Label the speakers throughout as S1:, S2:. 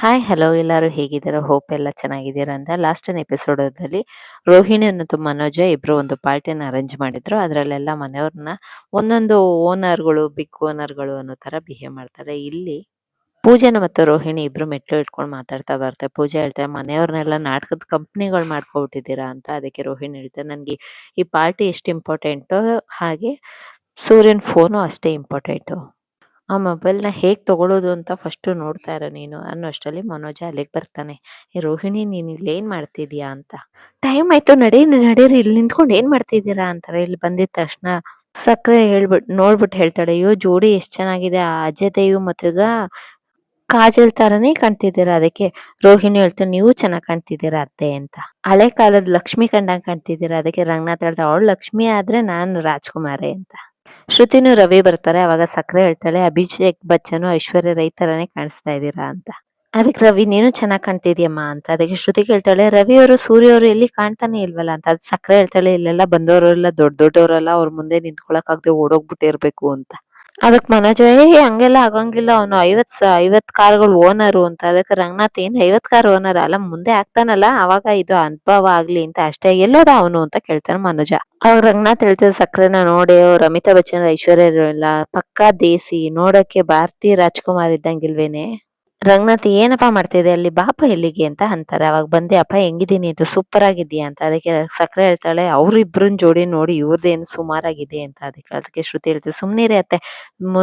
S1: Hi hello ಎಲ್ಲರೂ ಹೇಗಿದ್ದಾರೆ? Hope ಎಲ್ಲ ಚೆನ್ನಾಗಿದ್ದೀರಾ ಅಂತ ಲಾಸ್ಟಿನ ಎಪಿಸೋಡಲ್ಲಿ ರೋಹಿಣಿ ಮತ್ತು ಮನೋಜ ಇಬ್ರು ಒಂದು ಪಾರ್ಟಿನ ಅರೇಂಜ್ ಮಾಡಿದ್ರು. ಅದರಲ್ಲೆಲ್ಲ ಮನೆಯವ್ರನ್ನ ಒಂದೊಂದು ಓನರ್ಗಳು ಬಿಗ್ ಓನರ್ಗಳು ಅನ್ನೋ ತರ ಬಿಹೇವ್ ಮಾಡ್ತಾರೆ. ಇಲ್ಲಿ ಪೂಜೆನ ಮತ್ತು ರೋಹಿಣಿ ಇಬ್ರು ಮೆಟ್ಲು ಇಟ್ಕೊಂಡು ಮಾತಾಡ್ತಾ ಬರ್ತಾರೆ. ಪೂಜೆ ಹೇಳ್ತಾರೆ, ಮನೆಯವ್ರನ್ನೆಲ್ಲ ನಾಟಕದ ಕಂಪ್ನಿಗಳು ಮಾಡ್ಕೊಬಿಟ್ಟಿದ್ದೀರಾ ಅಂತ? ಅದಕ್ಕೆ ರೋಹಿಣಿ ಹೇಳ್ತಾರೆ ನನಗೆ ಈ ಪಾರ್ಟಿ ಎಷ್ಟು ಇಂಪಾರ್ಟೆಂಟು ಹಾಗೆ ಸೂರ್ಯನ ಫೋನು ಅಷ್ಟೇ ಇಂಪಾರ್ಟೆಂಟು ಆ ಮೊಬೈಲ್ನ ಹೇಗ್ ತಗೊಳ್ಳೋದು ಅಂತ ಫಸ್ಟ್ ನೋಡ್ತಾ ಇರೋ ನೀನು ಅನ್ನೋಷ್ಟರಲ್ಲಿ ಮನೋಜ ಅಲ್ಲಿಗೆ ಬರ್ತಾನೆ. ಏ ರೋಹಿಣಿ, ನೀನು ಇಲ್ಲಿ ಏನ್ ಮಾಡ್ತಿದ್ಯಾ ಅಂತ? ಟೈಮ್ ಆಯ್ತು ನಡೀರಿ ನಡೀರಿ, ಇಲ್ಲಿ ನಿಂತ್ಕೊಂಡು ಏನ್ ಮಾಡ್ತಿದ್ದೀರಾ? ಅಂತಾರೆ. ಇಲ್ಲಿ ಬಂದಿದ ತಕ್ಷಣ ಸಕ್ಕರೆ ಹೇಳ್ಬಿಟ್ ನೋಡ್ಬಿಟ್ಟು ಹೇಳ್ತಾಳೆ, ಅಯ್ಯೋ, ಜೋಡಿ ಎಷ್ಟ್ ಚೆನ್ನಾಗಿದೆ, ಆ ಅಜಯ್ ದೇವ್ ಮತ್ತೀಗ ಕಾಜಲ್ ತರನೇ ಕಾಣ್ತಿದ್ದೀರಾ ಅದಕ್ಕೆ? ರೋಹಿಣಿ ಹೇಳ್ತಾನೆ ನೀವು ಚೆನ್ನಾಗಿ ಕಾಣ್ತಿದ್ದೀರಾ ಅತ್ತೆ ಅಂತ. ಹಳೆ ಕಾಲದ ಲಕ್ಷ್ಮಿ ಕಂಡಂಗ್ ಕಾಣ್ತಿದ್ದೀರಾ ಅದಕ್ಕೆ ರಂಗನಾಥ್ ಹೇಳ್ತಾ ಅವಳು ಲಕ್ಷ್ಮಿ ಆದ್ರೆ ನಾನು ರಾಜ್ಕುಮಾರೇ ಅಂತ. ಶ್ರುತಿನು ರವಿ ಬರ್ತಾರೆ, ಅವಾಗ ಸಕ್ಕರೆ ಹೇಳ್ತಾಳೆ ಅಭಿಷೇಕ್ ಬಚ್ಚನು, ಐಶ್ವರ್ಯ ರೈ ಕಾಣಿಸ್ತಾ ಇದ್ದೀರಾ ಅಂತ. ಅದಕ್ಕೆ ರವಿ, ನೀನು ಚೆನ್ನಾಗಿ ಕಾಣ್ತಿದ್ಯಮ್ಮ ಅಂತ. ಅದಕ್ಕೆ ಶ್ರುತಿ ಕೇಳ್ತಾಳೆ, ರವಿ ಅವರು, ಸೂರ್ಯ ಅವರು ಎಲ್ಲಿ ಕಾಣ್ತಾನೆ ಇಲ್ವಲ್ಲ ಅಂತ. ಅದ್ ಸಕ್ಕರೆ ಹೇಳ್ತಾಳೆ, ಇಲ್ಲೆಲ್ಲ ಬಂದವರು ಎಲ್ಲ ದೊಡ್ಡ ದೊಡ್ಡವರೆಲ್ಲ ಅವ್ರ ಮುಂದೆ ನಿಂತ್ಕೊಳಕ್ ಆಗದೆ ಓಡೋಗ್ಬಿಟ್ಟಿರ್ಬೇಕು ಅಂತ. ಅದಕ್ ಮನೋಜ್, ಏ ಹಂಗೆಲ್ಲ ಆಗಂಗಿಲ್ಲ ಅವನು. ಐವತ್ ಐವತ್ ಕಾರ್ಗಳು ಓನರು ಅಂತ. ಅದಕ್ಕೆ ರಂಗನಾಥ್ ಏನ್ ಐವತ್ ಕಾರ್ ಓನರ್ ಅಲ್ಲ, ಮುಂದೆ ಆಗ್ತಾನಲ್ಲ. ಅವಾಗ ಇದು ಅನುಭವ ಆಗ್ಲಿ ಅಂತ ಅಷ್ಟೇ. ಎಲ್ಲೋದ ಅವನು ಅಂತ ಕೇಳ್ತಾನೆ ಮನೋಜ. ಅವಾಗ ರಂಗನಾಥ್ ಹೇಳ್ತಾರೆ ಸಕ್ಕರೆನ ನೋಡಿ ಅಮಿತಾಬ್ ಬಚ್ಚನ್, ಐಶ್ವರ್ಯ ಎಲ್ಲ ಪಕ್ಕಾ ದೇಸಿ ನೋಡಕ್ಕೆ ಭಾರತೀಯ ರಾಜ್ಕುಮಾರ್ ಇದ್ದಂಗಿಲ್ವೇನೆ? ರಂಗನಾಥ್, ಏನಪ್ಪಾ ಇದೆ ಅಲ್ಲಿ ಬಾಪ ಎಲ್ಲಿಗೆ ಅಂತ ಅಂತಾರೆ. ಅವಾಗ ಬಂದೆ, ಅಪ್ಪ ಹೆಂಗಿದೀನಿ ಅಂತ ಸೂಪರ್ ಆಗಿದ್ಯಾ ಅಂತ. ಅದಕ್ಕೆ ಸಕ್ಕರೆ ಹೇಳ್ತಾಳೆ, ಅವ್ರಿಬ್ರನ್ ಜೋಡಿ ನೋಡಿ ಇವ್ರದ್ದೇನು ಸುಮಾರಾಗಿದೆ? ಅಂತ. ಅದಕ್ಕೆ ಅದಕ್ಕೆ ಶ್ರುತಿ ಹೇಳ್ತಾಳೆ, ಸುಮ್ನಿರಿ ಅತ್ತೆ.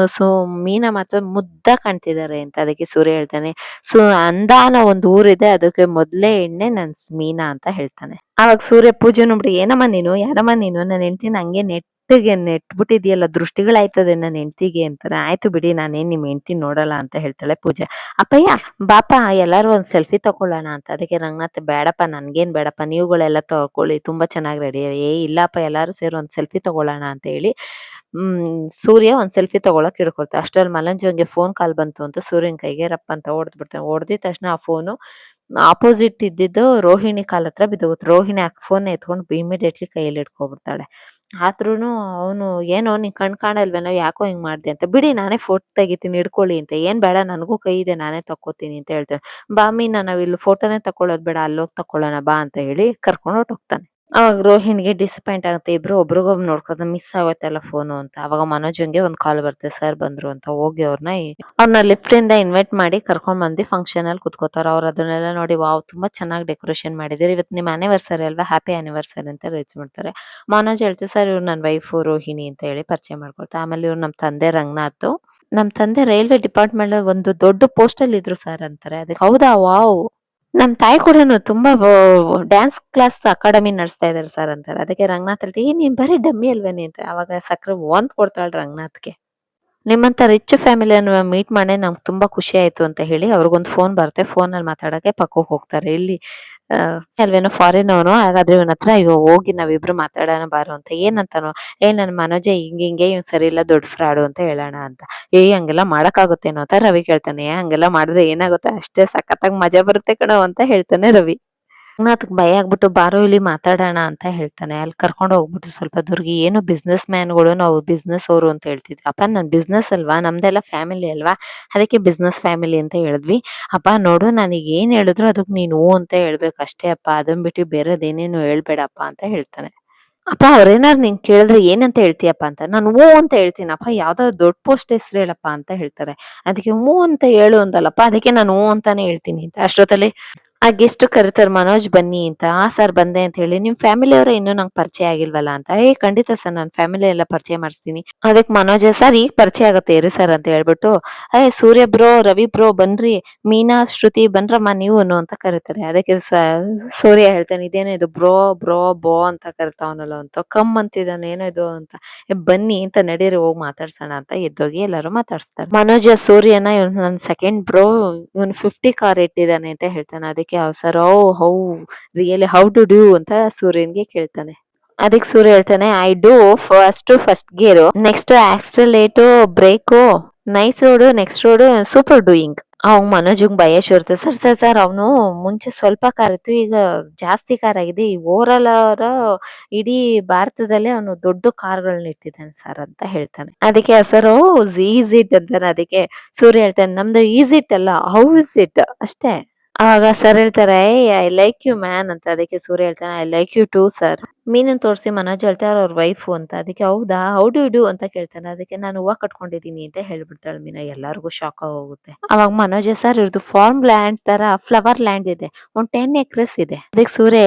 S1: ಸು, ಮೀನಾ ಮಾತ್ರ ಮುದ್ದ ಕಾಣ್ತಿದ್ದಾರೆ. ಅಂತ. ಅದಕ್ಕೆ ಸೂರ್ಯ ಹೇಳ್ತಾನೆ, ಸು, ಅಂದಾನ ಒಂದು ಊರಿದೆ, ಅದಕ್ಕೆ ಮೊದ್ಲೇ ಎಣ್ಣೆ ನನ್ ಮೀನಾ ಅಂತ ಹೇಳ್ತಾನೆ. ಅವಾಗ ಸೂರ್ಯ ಪೂಜೆ ನೋಡ್ಬಿಡಿ ಏನಮ್ಮ ನೀನು? ಯಾರಮ್ಮ ನೀನು? ನಾನು ಹೇಳ್ತೀನಿ ಹಂಗೆ ನೆಟ್ಟಿಗೆ ನೆಟ್ಬಿಟ್ಟಿದ್ಯಲ್ಲ, ದೃಷ್ಟಿಗಳಾಯ್ತದೆ ನನ್ನ ಹೆಂಡ್ತಿಗೆ ಅಂತ ಆಯ್ತು ಬಿಡಿ, ನಾನೇನ್ ನಿಮ್ಮ ಹೆಂಡ್ತಿ ನೋಡಲ್ಲ ಅಂತ ಹೇಳ್ತಾಳೆ ಪೂಜೆ. ಅಪ್ಪಯ್ಯ, ಬಾಪ, ಎಲ್ಲಾರು ಒಂದ್ ಸೆಲ್ಫಿ ತಕೊಳ್ಳೋಣ ಅಂತ. ಅದಕ್ಕೆ ರಂಗನಾಥ್, ಬೇಡಪ್ಪ, ನನ್ಗೇನ್ ಬೇಡಪ್ಪ, ನೀವುಗಳೆಲ್ಲ ತಗೊಳ್ಳಿ, ತುಂಬಾ ಚೆನ್ನಾಗಿ ರೆಡಿ ಏ, ಇಲ್ಲಪ್ಪ, ಎಲ್ಲಾರು ಸೇರಿ ಒಂದ್ ಸೆಲ್ಫಿ ತಗೊಳ್ಳೋಣ ಅಂತ ಹೇಳಿ ಸೂರ್ಯ ಒಂದ್ ಸೆಲ್ಫಿ ತಗೊಳಕ್ ಹಿಡ್ಕೊಳ್ತಾ ಅಷ್ಟ್ರಲ್ಲಿ ಮಲಂಜಂಗೆ ಫೋನ್ ಕಾಲ್ ಬಂತು ಅಂತ ಸೂರ್ಯನ್ ಕೈಗೆ ರಪ್ಪ ಅಂತ ಹೊಡೆದ್ಬಿಡ್ತಾನೆ ಹೊಡೆದಿದ ತಕ್ಷಣ ಆ ಫೋನು ಆಪೋಸಿಟ್ ಇದ್ದಿದ್ದು ರೋಹಿಣಿ ಕಾಲ್ ಹತ್ರ ಬಿದ್ದೋಗುತ್ತೆ. ರೋಹಿಣಿ ಆ ಫೋನ್ ಎತ್ಕೊಂಡು ಇಮಿಡಿಯೇಟ್ಲಿ ಕೈಯಲ್ಲಿ ಇಟ್ಕೊಬಿಡ್ತಾಳೆ ಆದ್ರೂನು ಅವನು, ಏನೋ ನಿನ್ ಕಣ್ ಕಾಣಲ್ವೇನೋ, ಯಾಕೋ ಹಿಂಗ್ ಮಾಡ್ದೆ ಅಂತ. ಬಿಡಿ, ನಾನೇ ಫೋಟೋ ತೆಗಿತೀನಿ, ಹಿಡ್ಕೊಳ್ಳಿ ಅಂತ. ಏನ್ ಬೇಡ, ನನಗೂ ಕೈ ಇದೆ, ನಾನೇ ತಕ್ಕೋತೀನಿ ಅಂತ ಹೇಳ್ತಾನೆ. ಬಾ, ಮೀನಾ ನಾವ್ ಇಲ್ಲಿ ಫೋಟೋನೇ ತಕೊಳ್ಳೋದ್ ಬೇಡ, ಅಲ್ಲೋಗಿ ತಕೊಳ್ಳೋಣ, ಬಾ ಅಂತ ಹೇಳಿ ಕರ್ಕೊಂಡು ಹೊರ್ಟೋಗ್ತಾನೆ. ಅವಾಗ ರೋಹಿಣಿಗೆ ಡಿಸಪಾಯಿಂಟ್ ಆಗುತ್ತೆ. ಇಬ್ರು ಒಬ್ರಿಗೊಬ್ ನೋಡ್ಕೊಂಡು ಮಿಸ್ ಆಗುತ್ತೆ ಅಲ್ಲ ಫೋನು ಅಂತ. ಅವಾಗ ಮನೋಜಂಗೆ ಒಂದ್ ಕಾಲ್ ಬರುತ್ತೆ ಸರ್ ಬಂದ್ರು ಅಂತ. ಹೋಗಿ ಅವ್ರನ್ನ ಅವ್ರನ್ನ ಲಿಫ್ಟ್ ಇಂದ ಇನ್ವೈಟ್ ಮಾಡಿ ಕರ್ಕೊಂಡ್ ಬಂದು ಫಂಕ್ಷನ್ ಅಲ್ಲಿ ಕುತ್ಕೋತಾರ ಅವ್ರು ಅದನ್ನೆಲ್ಲ ನೋಡಿ ವಾವ್ ತುಂಬಾ ಚೆನ್ನಾಗಿ ಡೆಕೋರೇಷನ್ ಮಾಡಿದಿರಿ ಇವತ್ತು ನಿಮ್ಮ ಆನಿವರ್ಸರಿ ಅಲ್ವಾ? ಹ್ಯಾಪಿ ಆನಿವರ್ಸರಿ ಅಂತ ರೀಚ್ ಮಾಡ್ತಾರೆ ಮನೋಜ್ ಹೇಳ್ತಾರೆ ಸರ್ ಇವ್ರು ನನ್ನ ವೈಫು ರೋಹಿಣಿ ಅಂತ ಹೇಳಿ ಪರಿಚಯ ಮಾಡ್ಕೊಳ್ತಾರೆ. ಆಮೇಲೆ ಇವ್ರು ನಮ್ಮ ತಂದೆ ರಂಗನಾಥ್. ನಮ್ ತಂದೆ ರೈಲ್ವೆ ಡಿಪಾರ್ಟ್ಮೆಂಟ್ ಒಂದು ದೊಡ್ಡ ಪೋಸ್ಟ್ ಅಲ್ಲಿ ಇದ್ರು ಸರ್ ಅಂತಾರೆ. ಅದಕ್ಕೆ ಹೌದಾ? ವಾವ್ ನಮ್ ತಾಯಿ ಕೂಡ ತುಂಬಾ ಡ್ಯಾನ್ಸ್ ಕ್ಲಾಸ್ ಅಕಾಡೆಮಿ ನಡೆಸ್ತಾ ಇದಾರೆ ಸರ್ ಅಂತಾರೆ. ಅದಕ್ಕೆ ರಂಗನಾಥ್ ಹೇಳ್ತಿ ಏ, ನೀನ್ ಬರೀ ಡಮ್ಮಿ ಅಲ್ವೇನೆ? ಅಂತ. ಅವಾಗ ಸಕ್ರೆ ಒಂದ್ ಕೊಡ್ತಾಳೆ ರಂಗನಾಥ್ಗೆ. ನಿಮ್ಮಂತ ರಿಚ್ ಫ್ಯಾಮಿಲಿಯನ್ನು ಮೀಟ್ ಮಾಡಿ ನಮ್ಗೆ ತುಂಬಾ ಖುಷಿ ಆಯ್ತು ಅಂತ ಹೇಳಿ ಅವ್ರಿಗೊಂದು ಫೋನ್ ಬರುತ್ತೆ. ಫೋನ್ ಅಲ್ಲಿ ಮಾತಾಡಕ್ಕೆ ಪಕ್ಕಕ್ಕೆ ಹೋಗ್ತಾರೆ. ಇಲ್ಲಿ ಅಲ್ವೇನೋ ಫಾರಿನ್ ಅವನು ಹಾಗಾದ್ರೆ ಇವನ ಹತ್ರ ಅಯ್ಯೋ ಹೋಗಿ ನಾವಿಬ್ರು ಮಾತಾಡೋಣ ಬಾರು ಅಂತ. ಏನಂತಾನೋ? ಏ ನನ್ನ ಮನೋಜ ಹಿಂಗೆ ಹಿಂಗೆ ಇವ್ನು ಸರಿ ಇಲ್ಲ ದೊಡ್ಡ ಫ್ರಾಡು ಅಂತ ಹೇಳೋಣ ಅಂತ. ಏ ಹಂಗೆಲ್ಲ ಮಾಡಕ್ಕಾಗುತ್ತೇನೋ ಅಂತ ರವಿ ಕೇಳ್ತಾನೆ. "ಏ, ಹಂಗೆಲ್ಲ ಮಾಡಿದ್ರೆ ಏನಾಗುತ್ತೆ? ಅಷ್ಟೇ ಸಖತ್ತಾಗಿ ಮಜಾ ಬರುತ್ತೆ ಕಣೋ ಅಂತ ಹೇಳ್ತಾನೆ ರವಿ. ರಂಗನಾಥ್ಗೆ ಭಯ ಆಗ್ಬಿಟ್ಟು ಬಾರೋ ಇಲ್ಲಿ ಮಾತಾಡೋಣ ಅಂತ ಹೇಳ್ತಾನೆ. ಅಲ್ಲಿ ಕರ್ಕೊಂಡು ಹೋಗ್ಬಿಟ್ಟು ಸ್ವಲ್ಪ ದೂರ್ಗೆ, ಏನು ಬಿಸ್ನೆಸ್ ಮ್ಯಾನ್ಗಳು ನಾವು ಬಿಸ್ನೆಸ್ ಅವರು ಅಂತ ಹೇಳ್ತಿದ್ವಿ. ಅಪ್ಪ, ನಾನು ಬಿಸ್ನೆಸ್ ಅಲ್ವಾ? ನಮ್ದೆಲ್ಲ ಫ್ಯಾಮಿಲಿ ಅಲ್ವಾ? ಅದಕ್ಕೆ ಬಿಸ್ನೆಸ್ ಫ್ಯಾಮಿಲಿ ಅಂತ ಹೇಳಿದ್ವಿ. ಅಪ್ಪ, ನೋಡು, ನನಗೆ ಏನ್ ಹೇಳಿದ್ರು ಅದಕ್ಕೆ ನೀನು ಅಂತ ಹೇಳ್ಬೇಕು ಅಷ್ಟೇ ಅಪ್ಪ. ಅದನ್ ಬಿಟ್ಟು ಬೇರೆದೇನೇನು ಹೇಳ್ಬೇಡಪ್ಪ ಅಂತ ಹೇಳ್ತಾನೆ. ಅಪ್ಪ ಅವ್ರೇನಾರು ನಿಂಗೆ ಕೇಳಿದ್ರೆ ಏನಂತ ಹೇಳ್ತೀಯಪ್ಪ ಅಂತ? ನಾನು ಹೂ ಅಂತ ಹೇಳ್ತೀನಪ್ಪ ಯಾವ್ದಾದ್ರು ದೊಡ್ಡ ಪೋಸ್ಟ್ ಹೆಸರು ಹೇಳಪ್ಪ ಅಂತ ಹೇಳ್ತಾರೆ. ಅದಕ್ಕೆ ಹೂ ಅಂತ ಹೇಳು ಅಂದಲ್ಲಪ್ಪ. ಅದಕ್ಕೆ ನಾನು ಹೂ ಅಂತಾನೆ ಹೇಳ್ತೀನಿ ಅಂತ. ಅಷ್ಟೊತ್ತಲ್ಲಿ ಆ ಗೆಸ್ಟ್ ಕರೀತಾರೆ ಮನೋಜ್ ಬನ್ನಿ ಅಂತ. ಆ ಸರ್ ಬಂದೆ ಅಂತ ಹೇಳಿ ನಿಮ್ ಫ್ಯಾಮಿಲಿ ಅವರ ಇನ್ನೂ ನಂಗೆ ಪರಿಚಯ ಆಗಿಲ್ವಲ್ಲ ಅಂತ? ಏ ಖಂಡಿತ ಸರ್ ನನ್ನ ಫ್ಯಾಮಿಲಿ ಎಲ್ಲ ಪರಿಚಯ ಮಾಡಿಸ್ತೀನಿ. ಅದಕ್ಕೆ ಮನೋಜ್ ಸರ್ ಈಗ ಪರಿಚಯ ಆಗುತ್ತೆ ಇರಿ ಸರ್ ಅಂತ ಹೇಳ್ಬಿಟ್ಟು ಏ ಸೂರ್ಯ ಬ್ರೋ ರವಿ ಬ್ರೋ ಬನ್ರಿ. ಮೀನಾ ಶ್ರುತಿ ಬನ್ರಮ್ಮ ನೀವು ಅಂತ ಕರೀತಾರೆ. ಅದಕ್ಕೆ ಸೂರ್ಯ ಹೇಳ್ತಾನೆ ಇದೇನೋ ಇದು ಬ್ರೋ ಬ್ರೋ ಬೋ ಅಂತ ಕರಿತಾವನಲ್ಲ ಅಂತ. ಕಮ್ ಅಂತಿದ್ದಾನೆ ಏನೋ ಇದು ಅಂತ. "ಏ, ಬನ್ನಿ ಅಂತ ನಡೀರಿ ಹೋಗಿ ಮಾತಾಡ್ಸೋಣ ಅಂತ ಎದ್ದೋಗಿ ಎಲ್ಲರೂ ಮಾತಾಡ್ಸ್ತಾರೆ. ಮನೋಜ ಸೂರ್ಯನ ಇವ್ ನನ್ನ ಸೆಕೆಂಡ್ ಬ್ರೋ ಇವನ್ ಫಿಫ್ಟಿ ಕಾರ್ ಇಟ್ಟಿದ್ದಾನೆ ಅಂತ ಹೇಳ್ತಾನೆ. ಅದಕ್ಕೆ sir oh how really how do do ಅಂತ ಸೂರ್ಯನ್ಗೆ ಕೇಳ್ತಾನೆ. ಅದಕ್ಕೆ ಸೂರ್ಯ ಹೇಳ್ತಾನೆ I do first first gear next accelerate brake nice road next road super doing ಅವ್ ಮನೋಜಂಗ್ ಭಯ ಶುರುತ್ತೆ ಸರ್ ಸರ್ ಸರ್, ಅವನು ಮುಂಚೆ ಸ್ವಲ್ಪ ಕಾರ್ ಇತ್ತು, ಈಗ ಜಾಸ್ತಿ ಕಾರ್ ಆಗಿದೆ. ಈ ಓವರಾಲ್ ಅವರ ಇಡೀ ಭಾರತದಲ್ಲೇ ಅವನು ದೊಡ್ಡ ಕಾರ್ಗಳನ್ನ ಇಟ್ಟಿದ್ದಾನೆ ಸರ್ ಅಂತ ಹೇಳ್ತಾನೆ. ಅದಕ್ಕೆ ಸರ್ ಸರ್ ಈಸ್ ಇಟ್ ಅಂತಾನೆ. ಅದಕ್ಕೆ ಸೂರ್ಯ ಹೇಳ್ತಾನೆ, ನಮ್ದು ಈಸ್ ಇಟ್ ಅಲ್ಲ ಹೌ ಇಸ್ ಇಟ್ ಅಷ್ಟೇ. ಆವಾಗ ಸರ್ ಹೇಳ್ತಾರೆ ಐ ಲೈಕ್ ಯು ಮ್ಯಾನ್ ಅಂತ. ಅದಕ್ಕೆ ಸೂರ್ಯ ಹೇಳ್ತಾನೆ I like you too sir ಮೀನನ್ನು ತೋರಿಸಿ ಮನೋಜ್ ಹೇಳ್ತಾರೆ, ಅವ್ರ ವೈಫು ಅಂತ. ಅದಕ್ಕೆ, ಹೌದಾ? ಹೌ ಡು ಡು ಅಂತ ಕೇಳ್ತಾನೆ. ಅದಕ್ಕೆ, ನಾನು ಹೂವು ಕಟ್ಕೊಂಡಿದ್ದೀನಿ, ಅಂತ ಹೇಳ್ಬಿಡ್ತಾಳೆ ಮೀನಾ. ಎಲ್ಲರಿಗೂ ಶಾಕ್ ಆಗೋಗುತ್ತೆ. ಅವಾಗ ಮನೋಜ್ ಸರ್ ಇವ್ರದ್ದು ಫಾರ್ಮ್ ಲ್ಯಾಂಡ್ ತರ ಫ್ಲವರ್ ಲ್ಯಾಂಡ್ ಇದೆ. ಒಂದ್ ಟೆನ್ ಎಕ್ರೆಸ್ ಇದೆ. ಅದಕ್ಕೆ ಸೂರ್ಯ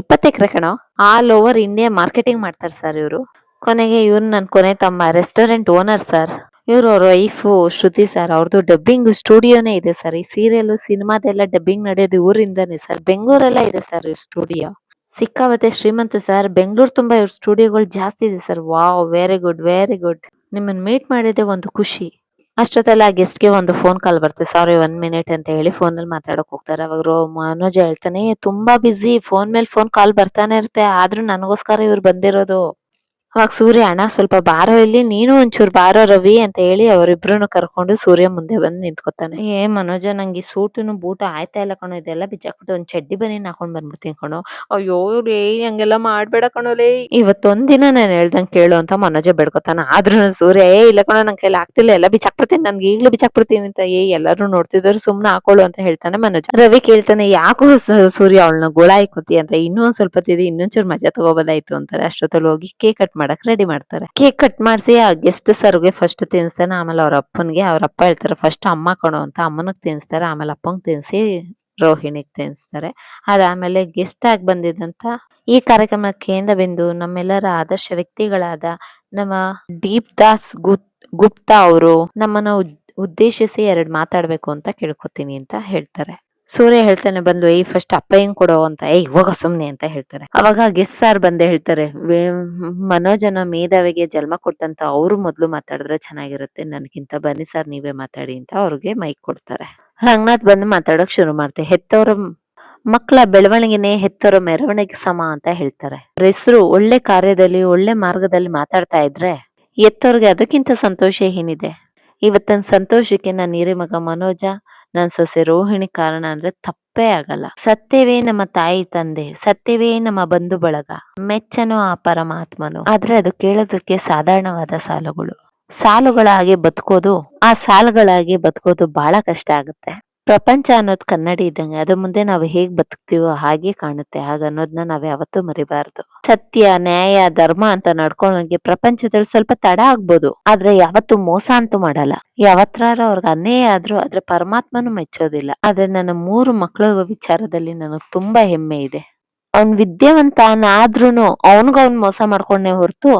S1: ಇಪ್ಪತ್ತು ಎಕರೆ ಕಣೋ. ಆಲ್ ಓವರ್ ಇಂಡಿಯಾ ಮಾರ್ಕೆಟಿಂಗ್ ಮಾಡ್ತಾರೆ ಸರ್ ಇವರು. ಕೊನೆಗೆ ಇವ್ರು ನನ್ನ ಕೊನೆ ತಮ್ಮ ರೆಸ್ಟೋರೆಂಟ್ ಓನರ್ ಸರ್ ಇವ್ರು ಅವ್ರ ವೈಫು ಶ್ರುತಿ ಸರ್ ಅವ್ರದ್ದು ಡಬ್ಬಿಂಗ್ ಸ್ಟುಡಿಯೋನೇ ಇದೆ ಸರ್ ಈ ಸೀರಿಯಲ್ ಸಿನಿಮಾದೆಲ್ಲ ಡಬ್ಬಿಂಗ್ ನಡೆಯೋದು ಊರಿಂದನೇ ಸರ್ ಬೆಂಗಳೂರಲ್ಲ ಇದೆ ಸರ್ ಇವ್ರ ಸ್ಟುಡಿಯೋ ಸಿಕ್ಕಾವತ್ತೆ ಶ್ರೀಮಂತ ಸರ್ ಬೆಂಗಳೂರು ತುಂಬಾ ಇವ್ರ ಸ್ಟುಡಿಯೋಗಳು ಜಾಸ್ತಿ ಇದೆ sir wow very good very good ನಿಮ್ಮನ್ನ ಮೀಟ್ ಮಾಡಿದೆ ಒಂದು ಖುಷಿ. ಅಷ್ಟೊತ್ತಲ್ಲ ಆ ಗೆಸ್ಟ್ಗೆ ಒಂದು ಫೋನ್ ಕಾಲ್ ಬರುತ್ತೆ. ಸಾರಿ ಒನ್ ಮಿನಿಟ್ ಅಂತ ಹೇಳಿ ಫೋನ್ ಅಲ್ಲಿ ಮಾತಾಡಕ್ ಹೋಗ್ತಾರೆ. ಅವಾಗ ರೋ- ಮನೋಜ್ ಹೇಳ್ತಾನೆ ತುಂಬಾ ಬಿಸಿ ಫೋನ್ ಮೇಲೆ ಫೋನ್ ಕಾಲ್ ಬರ್ತಾನೆ ಇರುತ್ತೆ. ಆದ್ರೂ ನನಗೋಸ್ಕರ ಇವ್ರು ಬಂದಿರೋದು. ಅವಾಗ ಸೂರ್ಯ ಅಣ್ಣ ಸ್ವಲ್ಪ ಬಾರೋ ಇಲ್ಲಿ ನೀನು ಒಂಚೂರು ಬಾರೋ ರವಿ ಅಂತ ಹೇಳಿ ಅವರಿಬ್ರು ಕರ್ಕೊಂಡು ಸೂರ್ಯ ಮುಂದೆ ಬಂದು ನಿಂತ್ಕೊತಾನೆ. ಏ ಮನೋಜ ನಂಗೆ ಸೂಟುನು ಬೂಟು ಆಯ್ತಾ ಇಲ್ಲ ಕಣೋ ಇದೆಲ್ಲ ಬಿಚ್ಚಾಕ್ಬಿಟ್ಟು ಒಂದ್ ಚಡ್ಡಿ ಬನ್ನಿ ಹಾಕೊಂಡ್ ಬಂದ್ಬಿಡ್ತೀನಿ ಕಣೋ. ಅಯ್ಯೋ ರೇ ಹಂಗೆಲ್ಲ ಮಾಡ್ಬೇಡ ಕಣೋಲೇ ಇವತ್ತೊಂದಿನ ನಾನು ಹೇಳ್ದಂಗೆ ಕೇಳು ಅಂತ ಮನೋಜ ಬೇಡ್ಕೊತಾನ. ಆದ್ರೂ ಸೂರ್ಯ ಏ ಇಲ್ಲ ಕಣೋ ನನ್ ಕೈಲಿ ಆಗ್ತಿಲ್ಲ ಎಲ್ಲ ಬಿಚ್ಚಾಕ್ಬಿಡ್ತೀನಿ ನನ್ಗೆ ಈಗ್ಲೂ ಬಿಚ್ಚಾಕ್ಬಿಡ್ತೀನಿ ಅಂತ ಏ ಎಲ್ಲರೂ ನೋಡ್ತಿದ್ರು ಸುಮ್ನೆ ಹಾಕೊಳ್ಳು ಅಂತ ಹೇಳ್ತಾನೆ ಮನೋಜ. ರವಿ ಕೇಳ್ತಾನೆ ಯಾಕೋ ಸೂರ್ಯ ಅವಳನ್ನ ಗೋಳಾಯ್ಕೋತಿ ಅಂತ ಇನ್ನೂ ಒಂದ್ ಸ್ವಲ್ಪ ತಿದಿ ಇನ್ನೊಂಚೂರು ಮಜಾ ತಗೋಬೋದಾಯ್ತು ಅಂತಾರೆ. ಅಷ್ಟೊತ್ತಲ್ಲಿ ಹೋಗಿ ಕೇಕ್ ಕಟ್ ಮಾಡಕ್ ರೆಡಿ ಮಾಡ್ತಾರೆ. ಕೇಕ್ ಕಟ್ ಮಾಡಿಸಿ, ಆ ಗೆಸ್ಟ್ ಸರ್ಗೆ ಫಸ್ಟ್ ತಿನ್ಸ್ತಾನೆ, ಆಮೇಲೆ ಅವ್ರ ಅಪ್ಪನಿಗೆ, ಅವ್ರ ಅಪ್ಪ ಹೇಳ್ತಾರೆ ಫಸ್ಟ್ ಅಮ್ಮ ಕಣೋ ಅಂತ. ಅಮ್ಮನಿಗೆ ತಿನ್ಸ್ತಾರೆ, ಆಮೇಲೆ ಅಪ್ಪಂಗ್ ತಿನ್ಸಿ ರೋಹಿಣಿಗ್ ತಿನ್ಸ್ತಾರೆ. ಅದಾದ್ಮೇಲೆ ಗೆಸ್ಟ್ ಆಗಿ ಬಂದಿದ್ದಂತ ಈ ಕಾರ್ಯಕ್ರಮ ಕೇಂದ್ರ ಬಿಂದು ನಮ್ಮೆಲ್ಲರ ಆದರ್ಶ ವ್ಯಕ್ತಿಗಳಾದ ನಮ್ಮ ದೀಪ್ ದಾಸ್ ಗುಪ್ತಾ ಅವರು ನಮ್ಮನ್ನ ಉದ್- ಉದ್ದೇಶಿಸಿ ಎರಡು ಮಾತಾಡಬೇಕು ಅಂತ ಕೇಳ್ಕೊತೀನಿ ಅಂತ ಹೇಳ್ತಾರೆ. ಸೂರ್ಯ ಹೇಳ್ತಾನೆ, ಬಂದು, ಏಯ್ ಫಸ್ಟ್ ಅಪ್ಪ ಹೆಂಗ್ ಕೊಡೋ ಅಂತ ಏ ಇವಾಗ ಸುಮ್ನೆ ಅಂತ ಹೇಳ್ತಾರೆ. ಅವಾಗ ಗೆಸ್ ಸಾರ್ ಬಂದೆ ಹೇಳ್ತಾರೆ ಮನೋಜನ ಮೇಧಾವಿಗೆ ಜನ್ಮ ಕೊಟ್ಟಂತ ಅವರು ಮೊದ್ಲು ಮಾತಾಡಿದ್ರೆ ಚೆನ್ನಾಗಿರುತ್ತೆ, ನನ್ಗಿಂತ ಬನ್ನಿ ಸರ್ ನೀವೇ ಮಾತಾಡಿ ಅಂತ ಅವ್ರಿಗೆ ಮೈಕ್ ಕೊಡ್ತಾರೆ. ರಂಗನಾಥ್ ಬಂದು ಮಾತಾಡೋಕ್ ಶುರು ಮಾಡ್ತೆ ಹೆತ್ತವರ ಮಕ್ಕಳ ಬೆಳವಣಿಗೆನೆ ಹೆತ್ತವರ ಮೆರವಣಿಗೆ ಸಮ ಅಂತ ಹೇಳ್ತಾರೆ. ಹೆಸರು ಒಳ್ಳೆ ಕಾರ್ಯದಲ್ಲಿ, ಒಳ್ಳೆ ಮಾರ್ಗದಲ್ಲಿ ಮಾತಾಡ್ತಾ ಇದ್ರೆ ಎತ್ತವ್ರಿಗೆ ಅದಕ್ಕಿಂತ ಸಂತೋಷ ಏನಿದೆ? ಇವತ್ತಿನ ಸಂತೋಷಕ್ಕೆ ನನ್ನ ಹಿರಿಮಗ ಮನೋಜ ನನ್ ಸೊಸೆ ರೋಹಿಣಿ ಕಾರಣ ಅಂದ್ರೆ ತಪ್ಪೇ ಆಗಲ್ಲ. ಸತ್ಯವೇ ನಮ್ಮ ತಾಯಿ ತಂದೆ, ಸತ್ಯವೇ ನಮ್ಮ ಬಂಧು ಬಳಗ ಮೆಚ್ಚನು ಆ ಪರಮಾತ್ಮನು. ಆದ್ರೆ ಅದು ಕೇಳೋದಕ್ಕೆ ಸಾಧಾರಣವಾದ ಸಾಲುಗಳು. ಸಾಲುಗಳಾಗಿ ಬದುಕೋದು, ಆ ಸಾಲುಗಳಾಗಿ ಬದುಕೋದು ಬಹಳ ಕಷ್ಟ ಆಗುತ್ತೆ. ಪ್ರಪಂಚ ಅನ್ನೋದು ಕನ್ನಡಿ ಇದ್ದಂಗೆ, ಅದ್ರ ಮುಂದೆ ನಾವು ಹೇಗ್ ಬದುಕ್ತೀವೋ ಹಾಗೆ ಕಾಣುತ್ತೆ. ಹಾಗ ಅನ್ನೋದನ್ನ ನಾವ್ ಯಾವತ್ತೂ ಮರಿಬಾರ್ದು. ಸತ್ಯ, ನ್ಯಾಯ, ಧರ್ಮ ಅಂತ ನಡ್ಕೊಳ್ಳೋಂಗೆ ಪ್ರಪಂಚದಲ್ಲಿ ಸ್ವಲ್ಪ ತಡ ಆಗ್ಬೋದು. ಆದ್ರೆ ಯಾವತ್ತೂ ಮೋಸ ಅಂತೂ ಮಾಡಲ್ಲ. ಯಾವತ್ತಾರ ಅವ್ರಿಗೆ ಅನ್ಯಾಯ ಆದ್ರೂ ಆದ್ರೆ ಪರಮಾತ್ಮನು ಮೆಚ್ಚೋದಿಲ್ಲ. ಆದ್ರೆ ನನ್ನ ಮೂರು ಮಕ್ಕಳ ವಿಚಾರದಲ್ಲಿ ನನಗ್ ತುಂಬಾ ಹೆಮ್ಮೆ ಇದೆ. ಅವ್ನ್ ವಿದ್ಯಾವಂತ ಆದ್ರೂನು ಅವನ್ಗ ಅವ್ನ್ ಮೋಸ ಮಾಡ್ಕೊಂಡೆ ಹೊರತು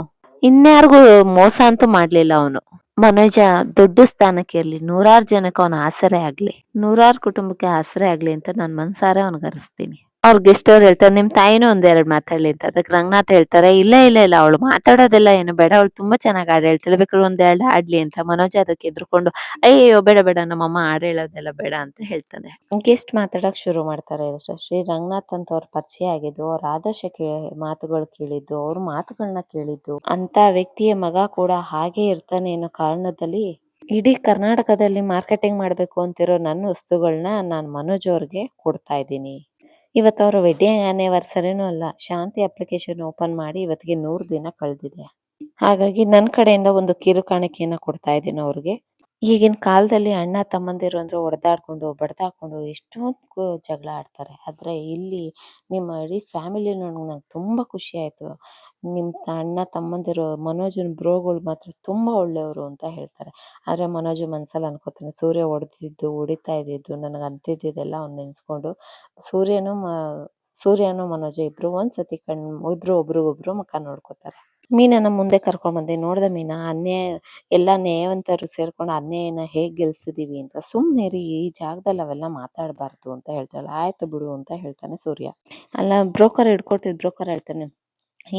S1: ಇನ್ಯಾರಿಗೂ ಮೋಸ ಅಂತೂ ಮಾಡ್ಲಿಲ್ಲ ಅವನು. ಮನೋಜ ದೊಡ್ಡ ಸ್ಥಾನಕ್ಕೆ ಇರಲಿ. ನೂರಾರು ಜನಕ್ಕೆ ಅವನ ಆಸರೆ ಆಗಲಿ. ನೂರಾರು ಕುಟುಂಬಕ್ಕೆ ಆಸರೆ ಆಗಲಿ ಅಂತ ನಾನು ಮನಸಾರೆ ಅವನಿಗೆ ಹರಿಸ್ತೀನಿ ಅವ್ರ ಗೆಸ್ಟ್ ಅವ್ರು ಹೇಳ್ತಾರೆ, ನಿಮ್ ತಾಯಿನೂ ಒಂದೆರಡು ಮಾತಾಡ್ಲಿ ಅಂತ. ಅದಕ್ಕೆ ರಂಗನಾಥ್ ಹೇಳ್ತಾರೆ, ಇಲ್ಲ ಇಲ್ಲ ಇಲ್ಲ, ಅವಳು ಮಾತಾಡೋದೆಲ್ಲ ಏನು ಬೇಡ, ಅವಳು ತುಂಬಾ ಚೆನ್ನಾಗಿ ಹಾಡು ಹೇಳ್ತಾಳೆ, ಬೇಕಾದ್ರೆ ಒಂದೆರಡು ಆಡ್ಲಿ ಅಂತ. ಮನೋಜ ಅದಕ್ಕೆ ಎದ್ರುಕೊಂಡು ಅಯ್ಯೋ ಬೇಡ ಬೇಡ, ನಮ್ಮಮ್ಮ ಹಾಡು ಹೇಳೋದೆಲ್ಲ ಬೇಡ ಅಂತ ಹೇಳ್ತಾನೆ. ಗೆಸ್ಟ್ ಮಾತಾಡಕ್ ಶುರು ಮಾಡ್ತಾರೆ ಶ್ರೀ ರಂಗನಾಥ್ ಅಂತ ಅವ್ರ ಪರಿಚಯ ಆಗಿದ್ದು, ಅವ್ರ ಆದರ್ಶ ಮಾತುಗಳು ಕೇಳಿದ್ದು, ಅವ್ರ ಮಾತುಗಳನ್ನ ಕೇಳಿದ್ದು ಅಂತ ವ್ಯಕ್ತಿಯ ಮಗ ಕೂಡ ಹಾಗೆ ಇರ್ತಾನೆ ಅನ್ನೋ ಕಾರಣದಲ್ಲಿ ಇಡೀ ಕರ್ನಾಟಕದಲ್ಲಿ ಮಾರ್ಕೆಟಿಂಗ್ ಮಾಡ್ಬೇಕು ಅಂತಿರೋ ನನ್ನ ವಸ್ತುಗಳನ್ನ ನಾನು ಮನೋಜ್ ಅವ್ರಿಗೆ ಕೊಡ್ತಾ ಇದ್ದೀನಿ. ಇವತ್ತು ಅವರು ವೆಡ್ಡಿಂಗ್ ಆನಿವರ್ಸರಿನೂ ಅಲ್ಲ, ಶಾಂತಿ ಅಪ್ಲಿಕೇಶನ್ ಓಪನ್ ಮಾಡಿ ಇವತ್ತಿಗೆ ನೂರು ದಿನ ಕಳೆದಿದೆ. ಹಾಗಾಗಿ ನನ್ನ ಕಡೆಯಿಂದ ಒಂದು ಕಿರುಕಾಣಿಕೆಯನ್ನು ಕೊಡ್ತಾ ಇದ್ದೀನಿ ಅವ್ರಿಗೆ. ಈಗಿನ ಕಾಲದಲ್ಲಿ ಅಣ್ಣ, ತಮ್ಮಂದಿರು ಅಂದ್ರೆ ಹೊಡೆದಾಡ್ಕೊಂಡು ಬಡ್ದಾಡ್ಕೊಂಡು ಎಷ್ಟೊಂದು ಜಗಳ ಆಡ್ತಾರೆ. ಆದರೆ ಇಲ್ಲಿ ನಿಮ್ಮ ಇಡೀ ಫ್ಯಾಮಿಲಿ ನೋಡಿ ನಂಗೆ ತುಂಬಾ ಖುಷಿ ಆಯಿತು. ನಿಮ್ಮ ಅಣ್ಣ, ತಮ್ಮಂದಿರು, ಮನೋಜನ ಬ್ರೋಗಳು ಮಾತ್ರ ತುಂಬಾ ಒಳ್ಳೆಯವರು ಅಂತ ಹೇಳ್ತಾರೆ. ಆದರೆ ಮನೋಜ್ ಮನ್ಸಲ್ಲಿ ಅನ್ಕೋತಾನೆ, ಸೂರ್ಯ ಹೊಡೆದಿದ್ದು ಹೊಡಿತಾ ಇದ್ದಿದ್ದು, ನನಗೆ ಅಂತಿದ್ದಿದ್ದೆಲ್ಲ ಅವ್ನು ನೆನೆಸ್ಕೊಂಡು ಸೂರ್ಯನು ಮ, ಸೂರ್ಯನು ಮನೋಜ ಇಬ್ಬರು ಒಂದು ಸತಿ ಕಣ್ಣು ಇಬ್ರು ಒಬ್ರಿಗೊಬ್ರು ಮುಖ ನೋಡ್ಕೋತಾರೆ. ಮೀನನ್ನ ಮುಂದೆ ಕರ್ಕೊಂಡ್ ಬಂದೆ. ನೋಡ್ದ ಮೀನಾ ಅನ್ಯಾಯ ಎಲ್ಲ ನ್ಯಾಯವಂತರು ಸೇರ್ಕೊಂಡು ಅನ್ಯಾಯನ ಹೇಗ್ ಗೆಲ್ಸಿದೀವಿ ಅಂತ. ಸುಮ್ನಿರಿ ಈ ಜಾಗದಲ್ಲಿ ಅವೆಲ್ಲ ಮಾತಾಡಬಾರ್ದು ಅಂತ ಹೇಳ್ತಾಳೆ. ಆಯ್ತು ಬಿಡು ಅಂತ ಹೇಳ್ತಾನೆ ಸೂರ್ಯ. ಅಲ್ಲ, ಬ್ರೋಕರ್ ಹಿಡ್ಕೊಟ್ಟಿದ್ ಬ್ರೋಕರ್ ಹೇಳ್ತಾನೆ.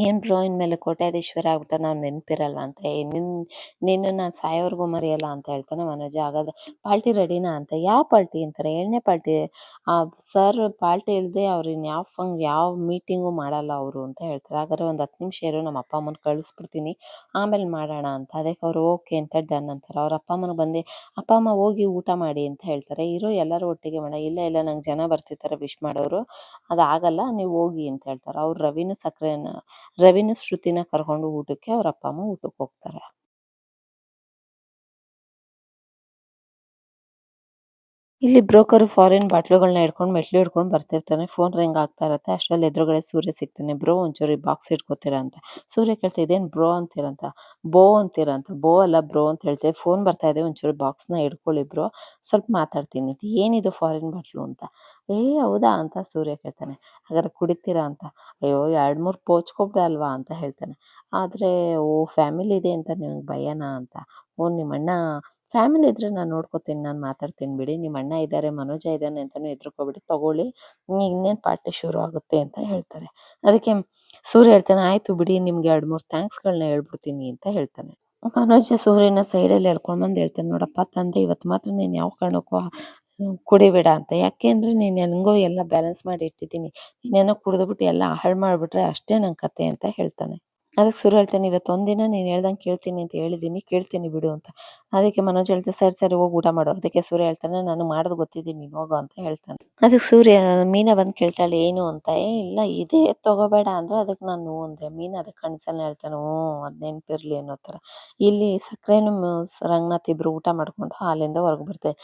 S1: ಏನ್ ಬ್ರೋ ಇನ್ಮೇಲೆ ಕೋಟ್ಯಾಧೀಶ್ವರ ಆಗ್ಬಿಟ್ಟ ನಾವು ನೆನ್ಪಿರಲ್ವಾ ಅಂತ, ಏ ನಿನ್, ನಿನ್ನ ನಾನು ಸಾಯೋವರೆಗೂ ಮರೆಯಲ್ಲ ಅಂತ ಹೇಳ್ತಾನೆ ಮನೋಜ. ಹಾಗಾದ್ರೆ ಪಾರ್ಟಿ ರೆಡಿನಾ ಅಂತ, ಯಾವ ಪಾರ್ಟಿ ಅಂತಾರೆ? ಎಣ್ಣೆ ಪಾರ್ಟಿ ಆ ಸರ್ ಪಾರ್ಟಿ ಇಲ್ಲದೆ ಅವ್ರು ಇನ್ಯಾವ ಫಂಗ್ ಯಾವ ಮೀಟಿಂಗು ಮಾಡಲ್ಲ ಅವರು ಅಂತ ಹೇಳ್ತಾರೆ. ಹಾಗಾದ್ರೆ ಒಂದು ಹತ್ತು ನಿಮಿಷ ಇರೋ, ನಮ್ಮ ಅಪ್ಪ ಅಮ್ಮನ ಕಳಿಸ್ಬಿಡ್ತೀನಿ, ಆಮೇಲೆ ಮಾಡೋಣ ಅಂತ. ಅದಕ್ಕೆ ಅವ್ರು ಓಕೆ ಅಂತ ಡನ್ ಅಂತಾರೆ. ಅವ್ರ ಅಪ್ಪ ಅಮ್ಮನ ಬಂದು, ಅಪ್ಪ ಅಮ್ಮ ಹೋಗಿ ಊಟ ಮಾಡಿ ಅಂತ ಹೇಳ್ತಾರೆ. ಇರೋ, ಎಲ್ಲರೂ ಒಟ್ಟಿಗೆ ಮಾಡ ಇಲ್ಲ ಇಲ್ಲ, ನಂಗೆ ಜನ ಬರ್ತಿರ್ತಾರೆ ವಿಶ್ ಮಾಡೋರು. ಅದಾಗಲ್ಲ ನೀವು ಹೋಗಿ ಅಂತ ಹೇಳ್ತಾರೆ. ಅವ್ರು ರವಿನೂ ಸಕ್ಕರೆನ ರವಿನೂ ಶ್ರುತಿನ ಕರ್ಕೊಂಡು ಊಟಕ್ಕೆ ಅವ್ರ ಅಪ್ಪ ಅಮ್ಮ ಊಟಕ್ಕೆ ಹೋಗ್ತಾರೆ. ಇಲ್ಲಿ ಬ್ರೋಕರ್ ಫಾರಿನ್ ಬಾಟ್ಲುಗಳನ್ನ ಹಿಡ್ಕೊಂಡು ಮೆಟ್ಲು ಹಿಡ್ಕೊಂಡು ಬರ್ತಿರ್ತಾನೆ. ಫೋನ್ ರಿಂಗ್ ಆಗ್ತಾ ಇರುತ್ತೆ. ಅಷ್ಟರಲ್ಲಿ ಎದುರುಗಡೆ ಸೂರ್ಯ ಸಿಗ್ತಾನೆ. ಬ್ರೋ, ಒಂಚೂರು ಬಾಕ್ಸ್ ಇಟ್ಕೋತೀರಾ ಅಂತ. ಸೂರ್ಯ ಕೇಳ್ತಾ ಇದೇನ್ ಬ್ರೋ ಅಂತೀರಂತ? ಬೋ ಅಂತೀರಂತ? ಬೋ ಅಲ್ಲ ಬ್ರೋ ಅಂತ ಹೇಳ್ತೀವಿ ಫೋನ್ ಬರ್ತಾ ಇದೆ. ಒಂಚೂರು ನ ಹಿಡ್ಕೊಳ್ಳಿ ಬ್ರೋ. ಸ್ವಲ್ಪ ಮಾತಾಡ್ತೀನಿ. ಏನಿದು ಫಾರಿನ್ ಬಾಟ್ಲು ಅಂತ? ಏ, ಹೌದಾ ಅಂತ ಸೂರ್ಯ ಕೇಳ್ತಾನೆ. ಹಾಗಾದ್ರೆ ಕುಡಿತೀರಾ ಅಂತ? ಅಯ್ಯೋ, ಎರಡು ಮೂರು ಪೋಚ್ಕೊಬಿಡ ಅಲ್ವಾ ಅಂತ ಹೇಳ್ತಾನೆ. ಆದ್ರೆ, ಓ, ಫ್ಯಾಮಿಲಿ ಇದೆ ಅಂತ ನಿಮ್ಗೆ ಭಯನಾ ಅಂತ? ಓ, ನಿಮ್ಮಣ್ಣ, ಫ್ಯಾಮಿಲಿ ಇದ್ರೆ ನಾನು ನೋಡ್ಕೋತೀನಿ. ನಾನು ಮಾತಾಡ್ತೀನಿ ಬಿಡಿ. ನಿಮ್ಮ ಅಣ್ಣ ಇದ್ದಾರೆ ಮನೋಜ ಇದ್ದಾನೆ ಅಂತಾನು ಹೆದರ್ಕೋಬೇಡಿ ತಗೊಳ್ಳಿ ಇನ್ನೇನ್ ಪಾರ್ಟಿ ಶುರು ಆಗುತ್ತೆ ಅಂತ ಹೇಳ್ತಾರೆ. ಅದಕ್ಕೆ ಸೂರ್ಯ ಹೇಳ್ತಾನೆ, ಆಯ್ತು ಬಿಡಿ, ನಿಮ್ಗೆ ಎರಡ್ ಮೂರ್ ಥ್ಯಾಂಕ್ಸ್ಗಳನ್ನ ಹೇಳ್ಬಿಡ್ತೀನಿ ಅಂತ ಹೇಳ್ತಾನೆ. ಮನೋಜ ಸೂರ್ಯನ ಸೈಡಲ್ಲಿ ಎಳ್ಕೊಂಡ್ ಬಂದ್ ಹೇಳ್ತಾನೆ, ನೋಡಪ್ಪ ತಂದೆ ಇವತ್ತು ಮಾತ್ರ ನೀನ್ ಯಾವ ಕಾರಣಕ್ಕೂ ಕುಡಿಬೇಡ ಅಂತ. ಯಾಕೆ ಅಂದ್ರೆ ನೀನ್ ಹೆಂಗೋ ಎಲ್ಲ ಬ್ಯಾಲೆನ್ಸ್ ಮಾಡಿ ಇಟ್ಟಿದ್ದೀನಿ. ನೀನೇನೋ ಕುಡಿದ್ಬಿಟ್ಟು ಎಲ್ಲ ಹಾಳು ಮಾಡ್ಬಿಟ್ರೆ ಅಷ್ಟೇ ನನ್ ಕತೆ ಅಂತ ಹೇಳ್ತಾನೆ. ಅದಕ್ಕೆ ಸುರು ಹೇಳ್ತಾನೆ, ಇವತ್ತು ಒಂದಿನ ನೀನು ಹೇಳ್ದಂಗೆ ಕೇಳ್ತೀನಿ ಅಂತ ಹೇಳಿದ್ದೀನಿ, ಕೇಳ್ತೀನಿ ಬಿಡು ಅಂತ. ಅದಕ್ಕೆ ಮನೋಜ್ ಹೇಳ್ತಾ, ಸರಿ ಸರಿ, ಹೋಗಿ ಊಟ ಮಾಡು. ಅದಕ್ಕೆ ಸೂರ್ಯ ಹೇಳ್ತಾನೆ, ನಾನು ಮಾಡೋದು ಗೊತ್ತಿದ್ದೀನಿ, ನೀನು ಹೋಗು ಅಂತ ಹೇಳ್ತಾನೆ. ಅದಕ್ಕೆ ಸೂರ್ಯ, ಮೀನ ಬಂದು ಕೇಳ್ತಾಳೆ, ಏನು ಅಂತ? ಇಲ್ಲ, ಇದೇ, ತಗೋಬೇಡ ಅಂದ್ರೆ ಅದಕ್ಕೆ ನಾನು ಅಂದೆ. ಮೀನು ಅದಕ್ಕೆ ಕಣ್ಸಲ್ಲಿ ಹೇಳ್ತಾನೆ, ಹ್ಞೂ, ಅದು ನೆನ್ಪಿರ್ಲಿ ಅನ್ನೋ ಥರ. ಇಲ್ಲಿ ಸಕ್ಕರೆನು ರಂಗನಾಥ್ ಇಬ್ಬರು ಊಟ ಮಾಡ್ಕೊಂಡು ಹಾಲಿಂದ ಹೊರಗೆ ಬರ್ತಾರೆ.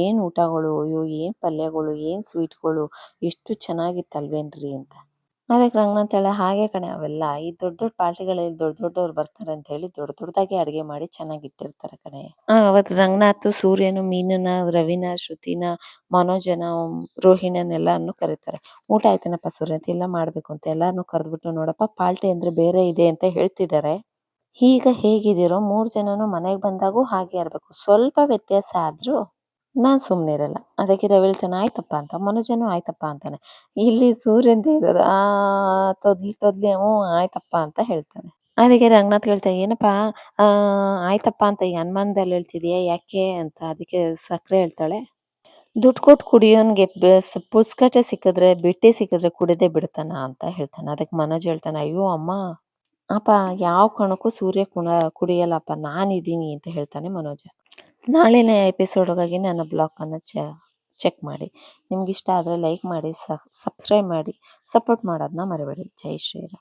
S1: ಏನು ಊಟಗಳು, ಅಯ್ಯೋ, ಏನು ಪಲ್ಯಗಳು, ಏನು ಸ್ವೀಟ್ಗಳು, ಎಷ್ಟು ಚೆನ್ನಾಗಿತ್ತಲ್ವೇನ್ರಿ ಅಂತ. ಅದಕ್ಕೆ ಅಂತ ಹೇಳಿ ಹಾಗೆ ಕಣೆ ಅವೆಲ್ಲ. ಈ ದೊಡ್ಡ ದೊಡ್ಡ ಪಾರ್ಟಿಗಳಲ್ಲಿ ದೊಡ್ಡ ದೊಡ್ಡವ್ರು ಬರ್ತಾರೆ ಅಂತ ಹೇಳಿ ದೊಡ್ಡ ದೊಡ್ಡದಾಗಿ ಅಡಿಗೆ ಮಾಡಿ ಚೆನ್ನಾಗಿ ಇಟ್ಟಿರ್ತಾರೆ ಕಣೆ. ಅವತ್ ರಂಗನಾಥ್, ಸೂರ್ಯನು, ಮೀನನ, ರವಿನ, ಶ್ರುತಿನ, ಮನೋಜನ ರೋಹಿಣಿನೆಲ್ಲಾನು ಕರೀತಾರೆ. ಊಟ ಆಯ್ತೇನಪ್ಪ ಸೂರ್ಯ ಅಂತ ಎಲ್ಲ ಮಾಡ್ಬೇಕು ಅಂತ ಎಲ್ಲಾನು ಕರೆದ್ಬಿಟ್ಟು ನೋಡಪ್ಪ ಪಾರ್ಟಿ ಅಂದ್ರೆ ಬೇರೆ ಇದೆ ಅಂತ ಹೇಳ್ತಿದ್ದಾರೆ ಈಗ ಹೇಗಿದ್ದೀರೋ ಮೂರ್ ಜನನು ಮನೆಗೆ ಬಂದಾಗೂ ಹಾಗೆ ಇರ್ಬೇಕು. ಸ್ವಲ್ಪ ವ್ಯತ್ಯಾಸ ಆದ್ರೂ ನಾನ್ ಸುಮ್ಮನೆ ಇರಲ್ಲ. ಅದಕ್ಕೆ ರವಿ ಹೇಳ್ತಾನೆ ಆಯ್ತಪ್ಪ ಅಂತ, ಮನೋಜನು ಆಯ್ತಪ್ಪ ಅಂತಾನೆ. ಇಲ್ಲಿ ಸೂರ್ಯಂದೇ ಇರೋದು, ಆ ತೊದ್ಲಿ ತೊದ್ಲಿ, ಹ್ಞೂ, ಆಯ್ತಪ್ಪ ಅಂತ ಹೇಳ್ತಾನೆ. ಅದಕ್ಕೆ ರಂಗನಾಥ್ ಏನಪ್ಪಾ, ಆ, ಆಯ್ತಪ್ಪ ಅಂತ ಈ ಅನುಮಾನದಲ್ಲಿ ಹೇಳ್ತಿದೀಯ, ಯಾಕೆ ಅಂತ? ಅದಕ್ಕೆ ಸಕ್ಕರೆ ಹೇಳ್ತಾಳೆ. ದುಡ್ಡು ಕೊಟ್ಟು ಕುಡಿಯೋನ್ಗೆ ಪುಸ್ಕಟೆ ಸಿಕ್ಕಿದ್ರೆ, ಬಿಟ್ಟೆ ಸಿಕ್ಕಿದ್ರೆ ಕುಡಿದೆ ಬಿಡ್ತಾನ? ಅಂತ ಹೇಳ್ತಾನೆ. ಅದಕ್ಕೆ ಮನೋಜ್ ಹೇಳ್ತಾನೆ, ಅಯ್ಯೋ, ಅಮ್ಮ, ಅಪ್ಪ, ಯಾವ ಕಣಕ್ಕೂ ಸೂರ್ಯ ಕುಣ, ಕುಡಿಯಲ್ಲಪ್ಪ ನಾನಿದ್ದೀನಿ ಅಂತ ಹೇಳ್ತಾನೆ ಮನೋಜ. ನಾಳಿನ ಎಪಿಸೋಡ್ಗಾಗಿ ನನ್ನ ಬ್ಲಾಗನ್ನು ಚ, ಚೆಕ್ ಮಾಡಿ. ನಿಮ್ಗೆ ಇಷ್ಟ ಆದರೆ ಲೈಕ್ ಮಾಡಿ ಸಬ್ಸ್ಕ್ರೈಬ್ ಮಾಡಿ. ಸಪೋರ್ಟ್ ಮಾಡೋದನ್ನ ಮರಿಬೇಡಿ. ಜೈ ಶ್ರೀರಾಮ್.